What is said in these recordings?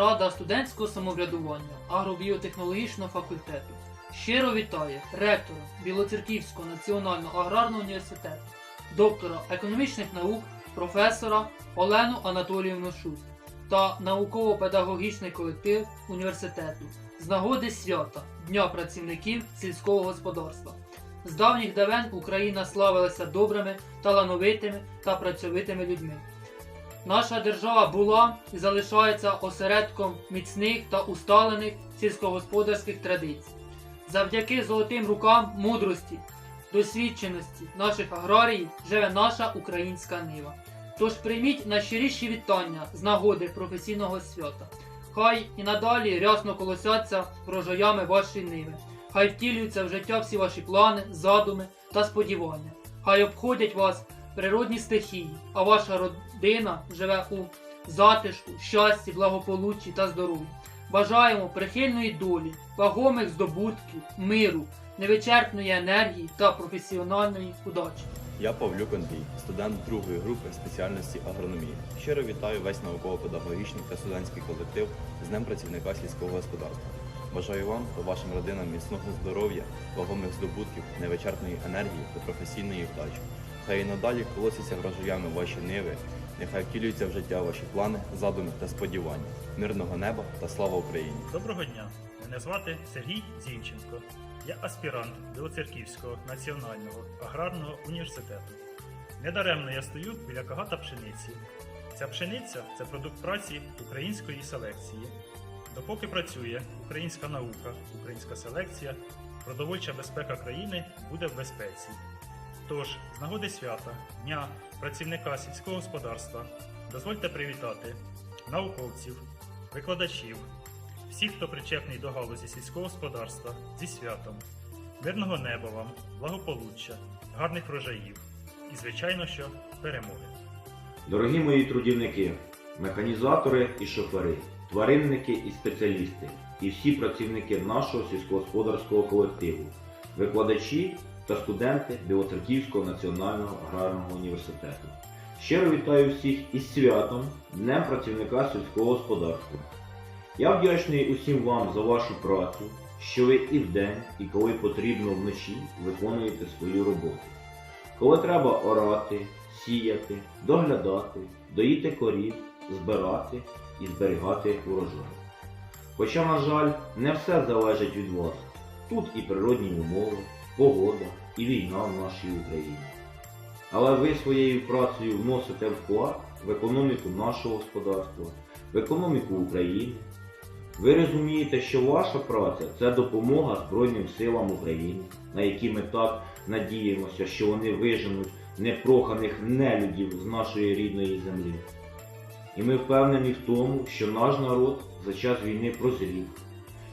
Рада студентського самоврядування агробіотехнологічного факультету щиро вітає ректора Білоцерківського національного аграрного університету, доктора економічних наук, професора Олену Анатоліївну Шуст та науково-педагогічний колектив університету з нагоди свята Дня працівників сільського господарства. З давніх давен Україна славилася добрими, талановитими та працьовитими людьми. Наша держава була і залишається осередком міцних та усталених сільськогосподарських традицій. Завдяки золотим рукам мудрості, досвідченості наших аграріїв живе наша українська нива. Тож прийміть найщиріші вітання з нагоди професійного свята. Хай і надалі рясно колосяться врожаями вашої ниви. Хай втілюються в життя всі ваші плани, задуми та сподівання. Хай обходять вас природні стихії, а ваша родина живе у затишку, щасті, благополуччі та здоров'ї. Бажаємо прихильної долі, вагомих здобутків, миру, невичерпної енергії та професіональної удачі. Я Павлюк Андрій, студент другої групи спеціальності агрономії. Щиро вітаю весь науково-педагогічний та студентський колектив з Днем працівника сільського господарства. Бажаю вам та вашим родинам міцного здоров'я, вагомих здобутків, невичерпної енергії та професійної вдачі. Хай і надалі колосяться врожаями ваші ниви, нехай втілюються в життя ваші плани, задуми та сподівання. Мирного неба та слава Україні! Доброго дня! Мене звати Сергій Зінченко. Я аспірант Білоцерківського національного аграрного університету. Недаремно я стою біля кагата пшениці. Ця пшениця це продукт праці української селекції. Допоки працює українська наука, українська селекція, продовольча безпека країни буде в безпеці. Тож, з нагоди свята, Дня працівника сільського господарства, дозвольте привітати науковців, викладачів, всіх, хто причетний до галузі сільського господарства зі святом, мирного неба вам, благополуччя, гарних врожаїв і, звичайно, що перемоги. Дорогі мої трудівники, механізатори і шофери, тваринники і спеціалісти, і всі працівники нашого сільськогосподарського колективу, викладачі та студенти Білоцерківського національного аграрного університету. Щиро вітаю всіх із святом Днем працівника сільського господарства. Я вдячний усім вам за вашу працю, що ви і вдень, і коли потрібно вночі виконуєте свою роботу. Коли треба орати, сіяти, доглядати, доїти корів, збирати і зберігати урожай. Хоча, на жаль, не все залежить від вас. Тут і природні умови, погода, і війна в нашій Україні. Але ви своєю працею вносите вклад в економіку нашого господарства, в економіку України. Ви розумієте, що ваша праця це допомога Збройним силам України, на які ми так надіємося, що вони виженуть непроханих нелюдів з нашої рідної землі. І ми впевнені в тому, що наш народ за час війни прозрів,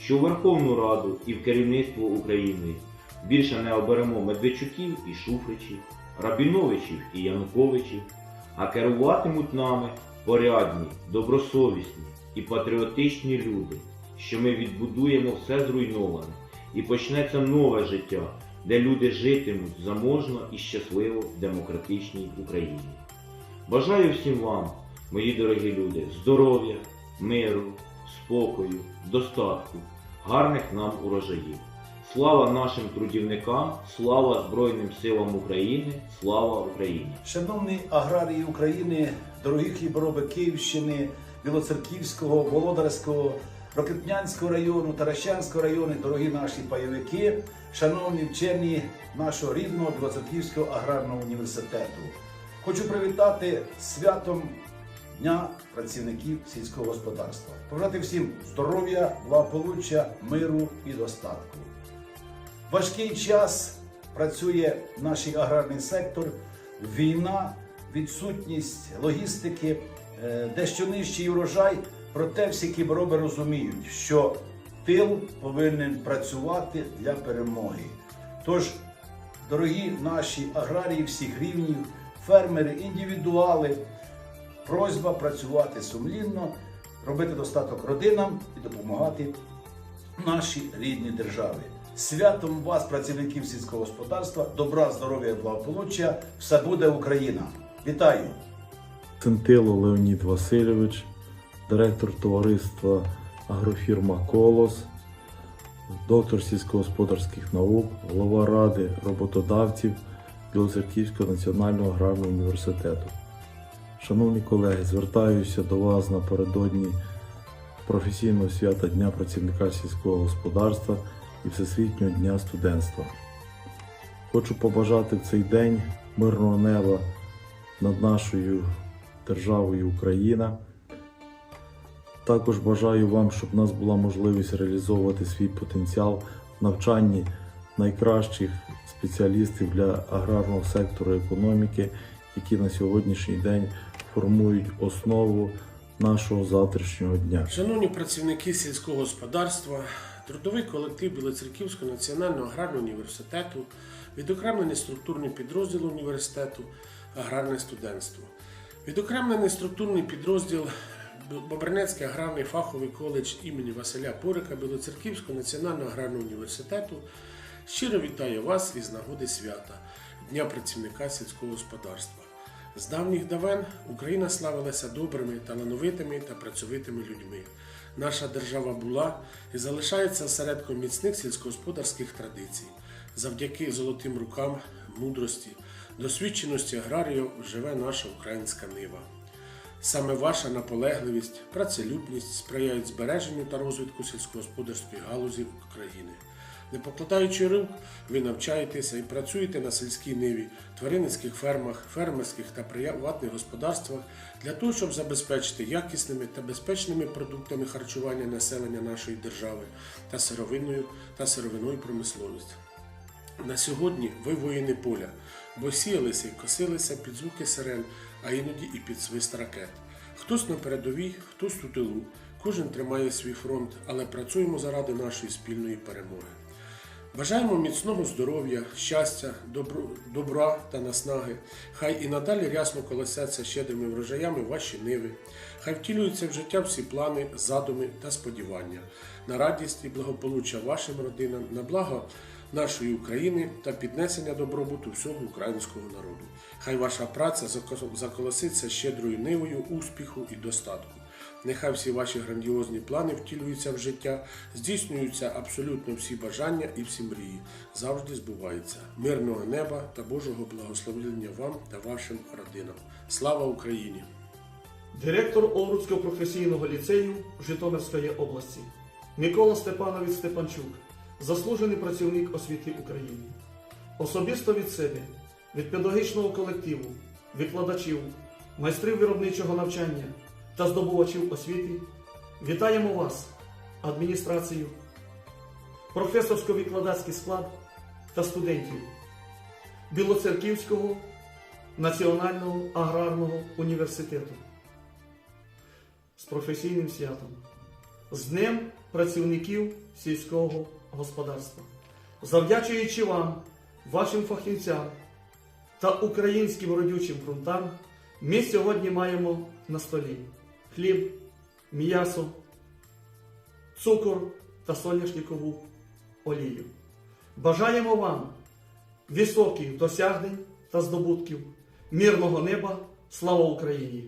що Верховну Раду і в керівництво України більше не оберемо Медведчуків і Шуфричів, Рабіновичів і Януковичів, а керуватимуть нами порядні, добросовісні і патріотичні люди, що ми відбудуємо все зруйноване і почнеться нове життя, де люди житимуть заможно і щасливо в демократичній Україні. Бажаю всім вам, мої дорогі люди, здоров'я, миру, спокою, достатку, гарних нам урожаїв. Слава нашим трудівникам, слава Збройним силам України, слава Україні! Шановні аграрії України, дорогі хлібороби Київщини, Білоцерківського, Володарського, Рокитнянського району, Таращанського району, дорогі наші пайовики, шановні вчені нашого рідного Білоцерківського аграрного університету. Хочу привітати святом Дня працівників сільського господарства. Побажати всім здоров'я, благополуччя, миру і достатку. Важкий час працює наш аграрний сектор, війна, відсутність логістики, е, дещо нижчий урожай. Проте всі кібороби розуміють, що тил повинен працювати для перемоги. Тож, дорогі наші аграрії всіх рівнів, фермери, індивідуали, просьба працювати сумлінно, робити достаток родинам і допомагати нашій рідній державі. Святом вас, працівників сільського господарства, добра, здоров'я, і благополуччя, все буде Україна. Вітаю! Центило Леонід Васильович, директор товариства агрофірма Колос, доктор сільськогосподарських наук, голова ради роботодавців Білоцерківського національного аграрного університету. Шановні колеги, звертаюся до вас напередодні професійного свята Дня працівника сільського господарства і Всесвітнього дня студентства. Хочу побажати в цей день мирного неба над нашою державою Україна. Також бажаю вам, щоб в нас була можливість реалізовувати свій потенціал в навчанні найкращих спеціалістів для аграрного сектору економіки, які на сьогоднішній день формують основу нашого завтрашнього дня. Шановні працівники сільського господарства, трудовий колектив Білоцерківського національного аграрного університету, відокремлений структурний підрозділ університету Аграрне студентство, відокремлений структурний підрозділ Бобринецький аграрний фаховий коледж імені Василя Порика Білоцерківського національного аграрного університету щиро вітаю вас із нагоди свята Дня працівника сільського господарства. З давніх давен Україна славилася добрими, талановитими та працьовитими людьми. Наша держава була і залишається осередком міцних сільськогосподарських традицій. Завдяки золотим рукам, мудрості, досвідченості аграріїв живе наша українська нива. Саме ваша наполегливість, працелюбність сприяють збереженню та розвитку сільськогосподарської галузі України. Не покладаючи рук, ви навчаєтеся і працюєте на сільській ниві, тваринницьких фермах, фермерських та приватних господарствах для того, щоб забезпечити якісними та безпечними продуктами харчування населення нашої держави та сировинною та сировиною промисловість. На сьогодні ви воїни поля, бо сіялися і косилися під звуки сирен, а іноді і під свист ракет. Хтось на передовій, хтось у тилу, кожен тримає свій фронт, але працюємо заради нашої спільної перемоги. Бажаємо міцного здоров'я, щастя, добра та наснаги. Хай і надалі рясно колосяться щедрими врожаями ваші ниви. Хай втілюються в життя всі плани, задуми та сподівання на радість і благополуччя вашим родинам, на благо нашої України та піднесення добробуту всього українського народу. Хай ваша праця зако- заколоситься щедрою нивою успіху і достатку. Нехай всі ваші грандіозні плани втілюються в життя, здійснюються абсолютно всі бажання і всі мрії. Завжди збуваються. Мирного неба та Божого благословення вам та вашим родинам. Слава Україні! Директор Овруцького професійного ліцею Житомирської області Микола Степанович Степанчук, заслужений працівник освіти України. Особисто від себе, від педагогічного колективу, викладачів, майстрів виробничого навчання та здобувачів освіти вітаємо вас, адміністрацію, професорсько-викладацький склад та студентів Білоцерківського національного аграрного університету з професійним святом, з Днем працівників сільського господарства. Завдячуючи вам, вашим фахівцям та українським родючим ґрунтам, ми сьогодні маємо на столі хліб, м'ясо, цукор та соняшникову олію. Бажаємо вам високих досягнень та здобутків, мирного неба, слава Україні!